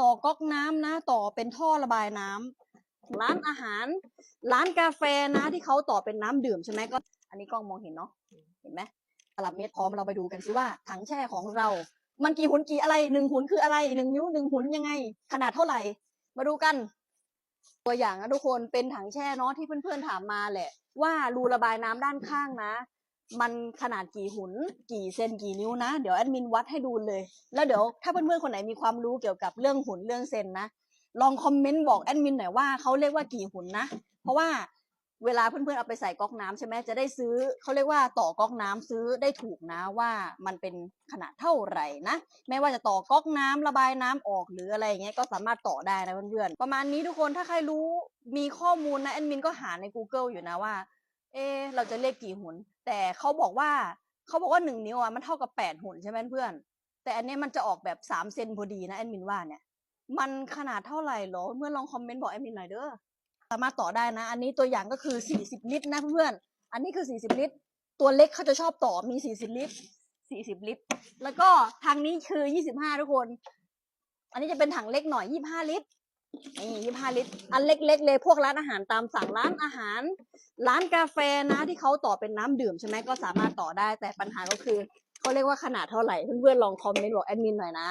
ต่อก๊อกน้ำนะ ต่อเป็นท่อระบายน้ำร้านอาหาร ร้านกาแฟนะที่เขาต่อเป็นน้ำดื่มใช่ไหมก็ อันนี้กล้องมองเห็นเนาะเห็นไหมตลับเมตรพร้อมเราไปดูกันสิว่าถังแช่ของเรา มันกี่หุนกี่อะไรหนึ่งหุนคืออะไรหนึ่งนิ้วหนึ่งหุนยังไง ขนาดเท่าไหร่ มาดูกัน ตัวอย่างนะทุกคนเป็นถังแช่เนาะที่เพื่อนๆถามมาแหละ ว่ารูระบายน้ำด้านข้างนะ มันขนาดกี่หุนกี่เซนกี่นิ้วนะ เดี๋ยวแอดมินวัดให้ดูเลย แล้วเดี๋ยวถ้าเพื่อนๆคนไหนมีความรู้เกี่ยวกับเรื่องหุนเรื่องเซนนะลองคอมเมนต์บอกแอดมินหน่อยว่าเขาเรียกว่ากี่หุนนะ เพราะว่าเวลาเพื่อนๆเอาไปใส่ก๊อกน้ำใช่ไหมจะได้ซื้อเขาเรียกว่าต่อก๊อกน้ำซื้อได้ถูกนะว่ามันเป็นขนาดเท่าไหร่นะไม่ว่าจะต่อก๊อกน้ำระบายน้ำออกหรืออะไรอย่างเงี้ยก็สามารถต่อได้นะเพื่อนๆประมาณนี้ทุกคนถ้าใครรู้มีข้อมูลนะแอดมินก็หาใน Google อยู่นะว่า เอ เราจะเลขกี่หุน แต่เขาบอกว่าเขาบอกว่าหนึ่งนิ้วอะมันเท่ากับแปดหุนใช่ไหมเพื่อน แต่อันนี้มันจะออกแบบสามเซนพอดีนะแอดมินว่าเนี่ย มันขนาดเท่าไหร่หรอเพื่อนลองคอมเมนต์บอกแอดมินหน่อยเด้อ สามารถต่อได้นะ อันนี้ตัวอย่างก็คือสี่สิบลิตรนะเพื่อน อันนี้คือสี่สิบลิตร ตัวเล็กเขาจะชอบต่อมีสี่สิบลิตรสี่สิบลิตร แล้วก็ทางนี้คือยี่สิบห้าทุกคน อันนี้จะเป็นถังเล็กหน่อยยี่ห้าลิตร นี่ยี่ห้าลิตร อันเล็ก ๆ เลยพวกร้านอาหารตามสั่งร้านอาหาร ร้านกาแฟนะที่เขาต่อเป็นน้ำดื่มใช่ไหมก็สามารถต่อได้แต่ปัญหาก็คือเขาเรียกว่าขนาดเท่าไหร่เพื่อนๆลองคอมเมนต์บอกแอดมินหน่อยนะ